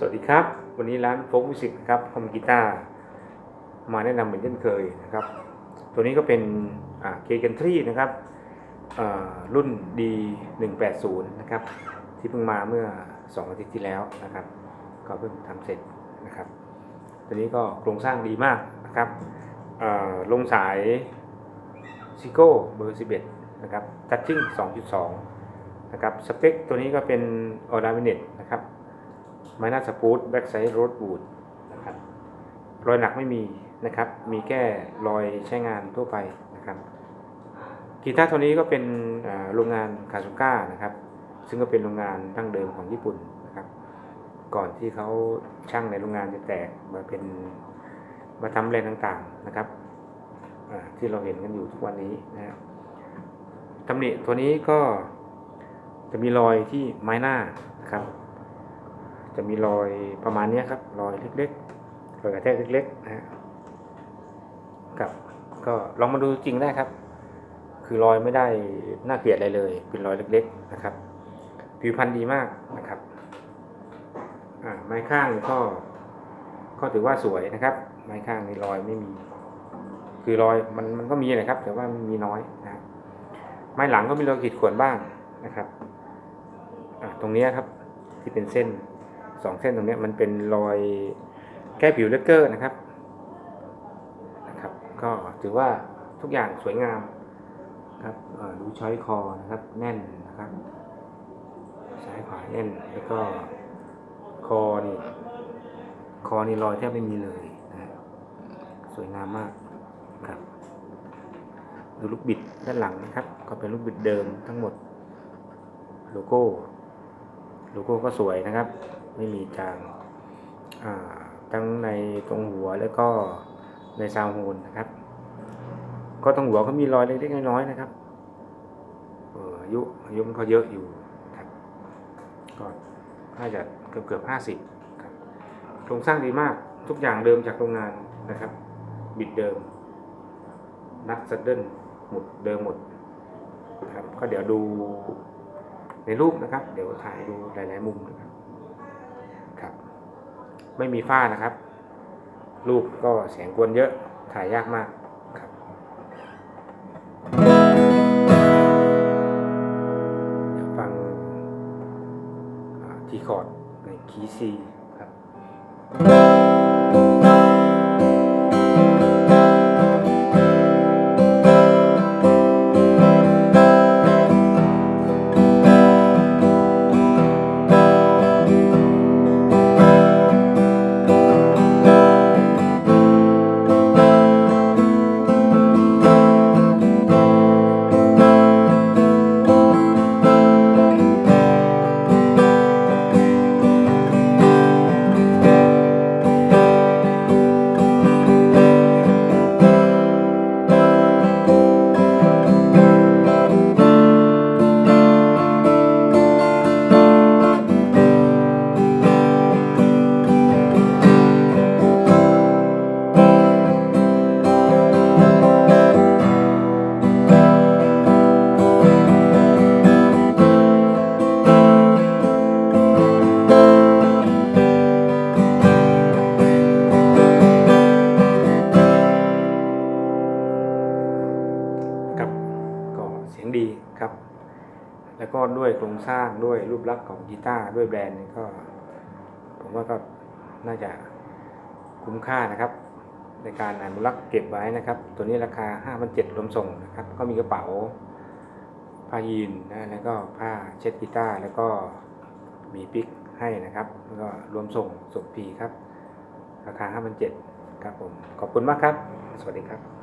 สวัสดีครับ วันนี้ร้านโฟกมิวสิกนะครับคอมกีตาร์มาแนะนำเหมือนเช่นเคยนะครับ ตัวนี้ก็เป็นเคกันทรีนะครับอ่ารุ่น D 1 8 0 นะครับ ที่เพิ่งมาเมื่อ 2 อาทิตย์ที่แล้วนะครับ ก็เพิ่งทำเสร็จนะครับ ตัวนี้ก็โครงสร้างดีมากนะครับลงสายซิโก้เบอร์ 11 นะครับทัชชิ่ง2.2 นะครับ สเปคตัวนี้ก็เป็นออร์ดามิเนตนะครับ ไม้น้าสปูตแบ็กไซด์โรดบูดนะครับรอยหนักไม่มีนะครับ มีแค่รอยใช้งานทั่วไปนะครับกีตาร์ตัวนี้ก็เป็นโรงงานคาซูก้านะครับ ซึ่งก็เป็นโรงงานดั้งเดิมของญี่ปุ่นนะครับ ก่อนที่เขาช่างในโรงงานจะแตกมาเป็นมาทำแบรนด์ต่างๆนะครับที่เราเห็นกันอยู่ทุกวันนี้นะครับตำหนิตัวนี้ก็จะมีรอยที่ไม้หน้านะครับ จะมีรอยประมาณนี้ครับ รอยเล็กๆรอยกระแทกเล็กๆนะฮะกับ ก็ลองมาดูจริงได้ครับ คือรอยไม่ได้น่าเกลียดอะไรเลย เป็นรอยเล็ก ๆ นะครับ ผิวพรรณดีมากนะครับไม้ข้างก็ก็ถือว่าสวยนะครับ ไม้ข้างในรอยไม่มี คือรอยมันมันก็มีนะครับ แต่ว่ามันมีน้อยนะไม้หลังก็มีรอยขีดข่วนบ้างนะครับตรงนี้ครับที่เป็นเส้น สองเส้นตรงนี้มันเป็นรอยแก้ผิวเลกเกอร์นะครับนะครับ ก็ถือว่าทุกอย่างสวยงามครับดูช้อยคอนะครับแน่นนะครับซ้ายขวาแน่นแล้วก็คอนี่คอนี่รอยแทบไม่มีเลยนะฮะสวยงามมากครับดูลูกบิดด้านหลังนะครับ ก็เป็นลูกบิดเดิมทั้งหมดโลโก้โลโก้ก็สวยนะครับ ไม่มีจางอ่าทั้งในตรงหัวแล้วก็ในซาวโฮนนะครับ ก็ตรงหัวก็มีรอยเล็กๆน้อยๆนะครับอายุอายุมันก็เยอะอยู่ครับก็น่าจะเกือบเกือบห้าสิบครับโครงสร้างดีมากทุกอย่างเดิมจากโรงงานนะครับ บิดเดิม นักซัดเดิลหมดเดิมหมดครับก็เดี๋ยวดูในรูปนะครับ เดี๋ยวถ่ายดูหลาย ๆ มุมนะครับ ไม่มีฝ้านะครับรูปก็แสงกวนเยอะถ่ายยากมากครับฟังทีคอร์ดในคีย์ซีครับ ดีครับ แล้วก็ด้วยโครงสร้างด้วยรูปลักษณ์ของกีตาร์ด้วยแบรนด์นี่ก็ ผมว่าก็น่าจะคุ้มค่านะครับ ในการอนุรักษ์เก็บไว้นะครับ ตัวนี้ราคา5,700รวมส่งนะครับ ก็มีกระเป๋าผ้ายีนนะแล้วก็ผ้าเช็ดกีตาร์แล้วก็มีปิกให้นะครับ แล้วก็รวมส่งส่งฟรีครับ ราคา5,700ครับผม ขอบคุณมากครับ สวัสดีครับ